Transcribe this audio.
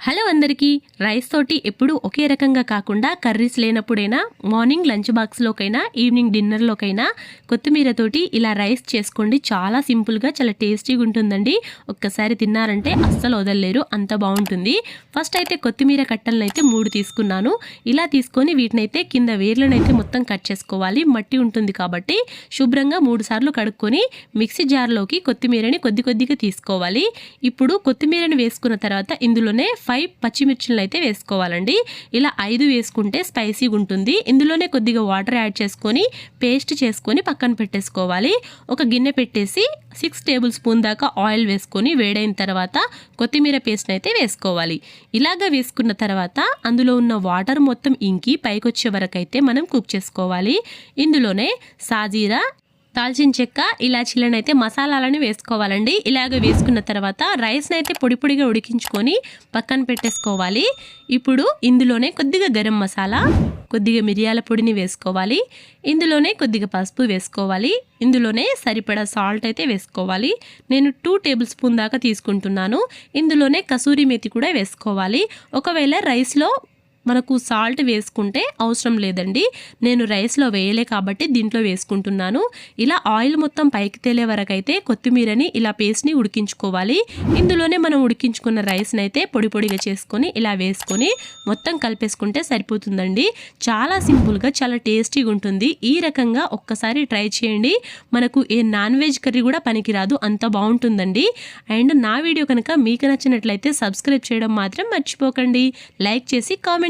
Hello అందరికీ. Rice తోటి ఎప్పుడు ఒకే రకంగా కాకుండా కర్రీస్ లేనప్పుడైనా మార్నింగ్ లంచ్ బాక్స్లోకైనా ఈవినింగ్ డిన్నర్లోకైనా కొత్తిమీరతోటి ఇలా రైస్ చేసుకోండి. చాలా సింపుల్గా చాలా టేస్టీగా ఉంటుందండి. ఒక్కసారి తిన్నారంటే అస్సలు వదలలేరు. అంత బాగుంటుంది. ఫస్ట్ అయితే కొత్తిమీర కట్టలను అయితే మూడు తీసుకున్నాను. ఇలా తీసుకొని వీటినైతే కింద వేర్లను అయితే మొత్తం కట్ చేసుకోవాలి. మట్టి ఉంటుంది కాబట్టి శుభ్రంగా మూడు సార్లు కడుక్కొని మిక్సీ జార్లోకి కొత్తిమీరని కొద్ది కొద్దిగా తీసుకోవాలి. ఇప్పుడు కొత్తిమీరని వేసుకున్న తర్వాత ఇందులోనే ఫైవ్ పచ్చిమిర్చిలను అయితే వేసుకోవాలండి. ఇలా ఐదు వేసుకుంటే స్పైసీగా ఉంటుంది. ఇందులోనే కొద్దిగా వాటర్ యాడ్ చేసుకొని పేస్ట్ చేసుకొని పక్కన పెట్టేసుకోవాలి. ఒక గిన్నె పెట్టేసి సిక్స్ టేబుల్ స్పూన్ దాకా ఆయిల్ వేసుకొని వేడైన తర్వాత కొత్తిమీర పేస్ట్ అయితే వేసుకోవాలి. ఇలాగ వేసుకున్న తర్వాత అందులో ఉన్న వాటర్ మొత్తం ఇంకి పైకొచ్చే వరకు అయితే మనం కుక్ చేసుకోవాలి. ఇందులోనే సాజీరా దాల్చిన చెక్క ఇలాచీలను అయితే మసాలాలను వేసుకోవాలండి. ఇలాగ వేసుకున్న తర్వాత రైస్ని అయితే పొడి పొడిగా ఉడికించుకొని పక్కన పెట్టేసుకోవాలి. ఇప్పుడు ఇందులోనే కొద్దిగా గరం మసాలా కొద్దిగా మిరియాల పొడిని వేసుకోవాలి. ఇందులోనే కొద్దిగా పసుపు వేసుకోవాలి. ఇందులోనే సరిపడా సాల్ట్ అయితే వేసుకోవాలి. నేను టూ టేబుల్ స్పూన్ దాకా తీసుకుంటున్నాను. ఇందులోనే కసూరి మేతి కూడా వేసుకోవాలి. ఒకవేళ రైస్లో మనకు సాల్ట్ వేసుకుంటే అవసరం లేదండి. నేను రైస్లో వేయలే కాబట్టి దీంట్లో వేసుకుంటున్నాను. ఇలా ఆయిల్ మొత్తం పైకి తేలే వరకు అయితే కొత్తిమీరని ఇలా పేస్ట్ని ఉడికించుకోవాలి. ఇందులోనే మనం ఉడికించుకున్న రైస్ని అయితే పొడి పొడిగా చేసుకొని ఇలా వేసుకొని మొత్తం కలిపేసుకుంటే సరిపోతుందండి. చాలా సింపుల్గా చాలా టేస్టీగా ఉంటుంది. ఈ రకంగా ఒక్కసారి ట్రై చేయండి. మనకు ఏ నాన్ వెజ్ కర్రీ కూడా పనికిరాదు. అంత బాగుంటుందండి. అండ్ నా వీడియో కనుక మీకు నచ్చినట్లయితే సబ్స్క్రైబ్ చేయడం మాత్రం మర్చిపోకండి. లైక్ చేసి కామెంట్